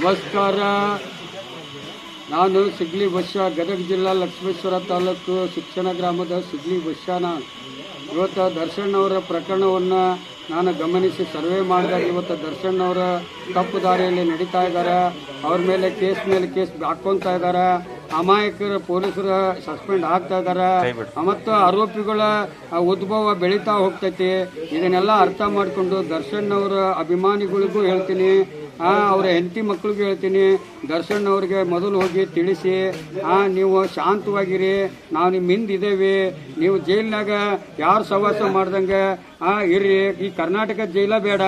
ನಮಸ್ಕಾರ. ನಾನು ಸಿಗ್ಲಿ ಬಸ್ಸ ಗದಗ ಜಿಲ್ಲಾ ಲಕ್ಷ್ಮೇಶ್ವರ ತಾಲೂಕು ಶಿಕ್ಷಣ ಗ್ರಾಮದ ಸಿಗ್ಲಿ ಬಸ್ಸಾನ ಇವತ್ತು ದರ್ಶನ್ ಅವರ ಪ್ರಕರಣವನ್ನು ನಾನು ಗಮನಿಸಿ ಸರ್ವೆ ಮಾಡಿದಾಗ ಇವತ್ತು ದರ್ಶನ್ ಅವರ ತಪ್ಪು ದಾರಿಯಲ್ಲಿ ನಡೀತಾ ಇದ್ದಾರೆ. ಅವ್ರ ಮೇಲೆ ಕೇಸ್ ಮೇಲೆ ಕೇಸ್ ಹಾಕ್ಕೊಂತ ಇದ್ದಾರೆ. ಅಮಾಯಕರ ಪೊಲೀಸರು ಸಸ್ಪೆಂಡ್ ಆಗ್ತಾ ಇದ್ದಾರೆ. ಮತ್ತು ಆರೋಪಿಗಳ ಉದ್ಭವ ಬೆಳೀತಾ ಹೋಗ್ತೈತಿ. ಇದನ್ನೆಲ್ಲ ಅರ್ಥ ಮಾಡಿಕೊಂಡು ದರ್ಶನ್ ಅವರ ಅಭಿಮಾನಿಗಳಿಗೂ ಹೇಳ್ತೀನಿ. ಆ, ಅವರ ಹೆಂಡತಿ ಮಕ್ಳಿಗೆ ಹೇಳ್ತೀನಿ ದರ್ಶನ್ ಅವ್ರಿಗೆ ಮೊದಲು ಹೋಗಿ ತಿಳಿಸಿ ನೀವು ಶಾಂತವಾಗಿರಿ ನಾವು ನಿಮ್ಮ ಹಿಂದಿದ್ದೇವೆ ನೀವು ಜೈಲ್ನಾಗ ಯಾರು ಸವಾಸ ಮಾಡ್ದಂಗೆ ಆ ಇರ್ರಿ ಈ ಕರ್ನಾಟಕ ಜೈಲ ಬೇಡ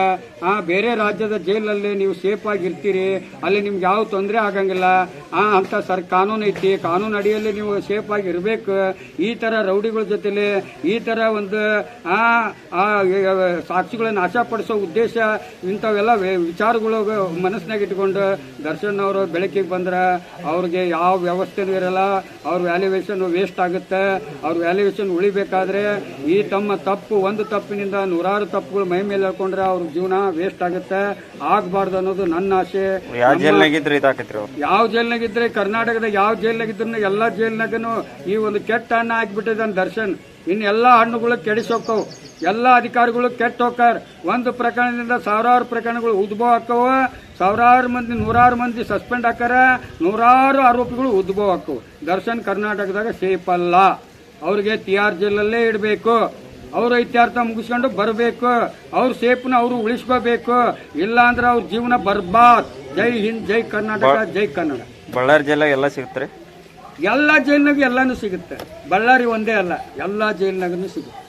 ಆ ಬೇರೆ ರಾಜ್ಯದ ಜೈಲಲ್ಲಿ ನೀವು ಸೇಫ್ ಆಗಿರ್ತೀರಿ ಅಲ್ಲಿ ನಿಮ್ಗೆ ಯಾವ ತೊಂದರೆ ಆಗಂಗಿಲ್ಲ ಆ ಅಂತ ಸರ್ ಕಾನೂನು ಐತಿ ಕಾನೂನು ಅಡಿಯಲ್ಲಿ ನೀವು ಸೇಫ್ ಆಗಿ ಇರಬೇಕು ಈ ತರ ರೌಡಿಗಳ ಜೊತೆಲಿ ಈ ತರ ಒಂದು ಸಾಕ್ಷಿಗಳನ್ನ ಸಾಕ್ಷಿಗಳ ನಾಶಪಡಿಸೋ ಉದ್ದೇಶ ಇಂಥವೆಲ್ಲ ವಿಚಾರಗಳು ಮನಸ್ಸಿನಾಗ ಇಟ್ಕೊಂಡು ದರ್ಶನ್ ಅವರು ಬೆಳಕಿಗೆ ಬಂದ್ರೆ ಅವ್ರಿಗೆ ಯಾವ ವ್ಯವಸ್ಥೆನೂ ಇರಲ್ಲ. ಅವ್ರ ವ್ಯಾಲ್ಯೂಯೇಷನ್ ವೇಸ್ಟ್ ಆಗುತ್ತೆ. ಅವ್ರ ವ್ಯಾಲ್ಯೂಯೇಷನ್ ಉಳಿಬೇಕಾದ್ರೆ ಈ ತಮ್ಮ ತಪ್ಪು ಒಂದು ತಪ್ಪಿನಿಂದ ನೂರಾರು ತಪ್ಪುಗಳು ಮೈ ಮೇಲೆ ಹೇಳ್ಕೊಂಡ್ರೆ ಅವ್ರ ಜೀವನ ವೇಸ್ಟ್ ಆಗುತ್ತೆ. ಆಗ್ಬಾರ್ದು ಅನ್ನೋದು ನನ್ನ ಆಸೆ. ಜೈಲ್ನಾಗಿದ್ರಿ ಯಾವ ಜೈಲ್ನಾಗಿದ್ರೆ ಕರ್ನಾಟಕದ ಯಾವ ಜೈಲ್ನಾಗಿದ್ರು ಎಲ್ಲಾ ಜೈಲ್ನಾಗನು ಈ ಒಂದು ಕೆಟ್ಟ ಅನ್ನ ಹಾಕ್ಬಿಟ್ಟಿದ್ದಾನೆ ದರ್ಶನ್. ಇನ್ನು ಎಲ್ಲ ಹಣ್ಣುಗಳು ಕೆಡಿಸೋಕ್ಕವು ಎಲ್ಲ ಅಧಿಕಾರಿಗಳು ಕೆಟ್ಟ ಹೋಗ್ತಾರೆ. ಒಂದು ಪ್ರಕರಣದಿಂದ ಸಾವಿರಾರು ಪ್ರಕರಣಗಳು ಉದ್ಭವ ಆಕ್ಕವ ಸಾವಿರಾರು ಮಂದಿ ನೂರಾರು ಮಂದಿ ಸಸ್ಪೆಂಡ್ ಹಾಕಾರ ನೂರಾರು ಆರೋಪಿಗಳು ಉದ್ಭವ ಆಕ್ಕವು ದರ್ಶನ್ ಕರ್ನಾಟಕದಾಗ ಸೇಫ್ ಅಲ್ಲ. ಅವ್ರಿಗೆ ತಿಹಾರ್ ಜೈಲಲ್ಲೇ ಇಡಬೇಕು. ಅವ್ರ ಇತ್ಯರ್ಥ ಮುಗಿಸ್ಕೊಂಡು ಬರಬೇಕು. ಅವ್ರ ಸೇಫ್ನ ಅವರು ಉಳಿಸ್ಕೋಬೇಕು. ಇಲ್ಲಾಂದ್ರೆ ಅವ್ರ ಜೀವನ ಬರ್ಬಾದ್. ಜೈ ಹಿಂದ್ ಜೈ ಕರ್ನಾಟಕ ಜೈ ಕನ್ನಡ. ಬಳ್ಳಾರಿ ಜಿಲ್ಲೆ ಎಲ್ಲ ಸಿಗುತ್ತ್ರಿ ಎಲ್ಲ ಜೈಲ್ನಾಗ ಎಲ್ಲಾನು ಸಿಗುತ್ತೆ. ಬಳ್ಳಾರಿ ಒಂದೇ ಅಲ್ಲ, ಎಲ್ಲ ಜೈಲ್ನಾಗೂ ಸಿಗುತ್ತೆ.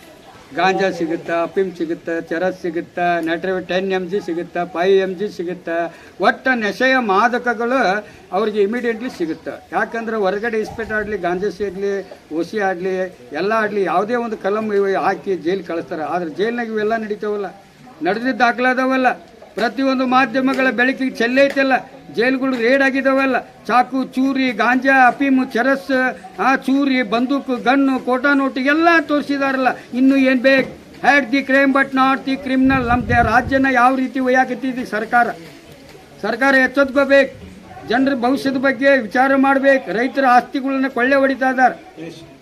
ಗಾಂಜಾ ಸಿಗುತ್ತೆ ಅಪಿಮ್ ಸಿಗುತ್ತೆ, ಚರಸ್ ಸಿಗುತ್ತೆ ನಟ್ರವಿ ಟೆನ್ ಎಂ ಜಿ ಸಿಗುತ್ತೆ, ಫೈವ್ ಎಂ ಜಿ ಸಿಗುತ್ತೆ, ಒಟ್ಟು ನೆಶೆಯ ಮಾದಕಗಳು ಅವ್ರಿಗೆ ಇಮಿಡಿಯೇಟ್ಲಿ ಸಿಗುತ್ತೆ. ಯಾಕಂದ್ರೆ ಹೊರಗಡೆ ಇಸ್ಪೇಟ್ ಆಗಲಿ ಗಾಂಜಾ ಸಿಗಲಿ ಓಸಿ ಆಗಲಿ ಎಲ್ಲ ಆಗಲಿ ಯಾವುದೇ ಒಂದು ಕಲಂ ಹಾಕಿ ಜೈಲ್ ಕಳಿಸ್ತಾರೆ. ಆದ್ರೆ ಜೈಲ್ನಾಗ ಇವೆಲ್ಲ ನಡೀತಾವಲ್ಲ. ನಡೆದಿದ್ದು ದಾಖಲಾದವಲ್ಲ. ಪ್ರತಿಯೊಂದು ಮಾಧ್ಯಮಗಳ ಬೆಳಕಿಗೆ ಚೆಲ್ಲೈತಲ್ಲ ಜೈಲುಗಳು ರೇಡ್ ಆಗಿದಾವಲ್ಲ. ಚಾಕು, ಚೂರಿ, ಗಾಂಜಾ, ಅಫೀಮು, ಚರಸ್, ಆ, ಚೂರಿ, ಬಂದೂಕು ಗಣ್ಣು ಕೋಟಾ ನೋಟು ಎಲ್ಲ ತೋರಿಸಿದಾರಲ್ಲ. ಇನ್ನು ಏನು ಬೇಕು? Had the crime but not the criminal ನಮ್ಮ ರಾಜ್ಯನ ಯಾವ ರೀತಿ ಒಯ್ಯಾಕತ್ತಿದೆ ಸರ್ಕಾರ? ಸರ್ಕಾರ ಎಚ್ಚೆತ್ಕೋಬೇಕು ಜನರ ಭವಿಷ್ಯದ ಬಗ್ಗೆ ವಿಚಾರ ಮಾಡ್ಬೇಕು. ರೈತರ ಆಸ್ತಿಗಳನ್ನ ಕೊಳ್ಳೆ ಹೊಡಿತಾ ಇದ್ದಾರೆ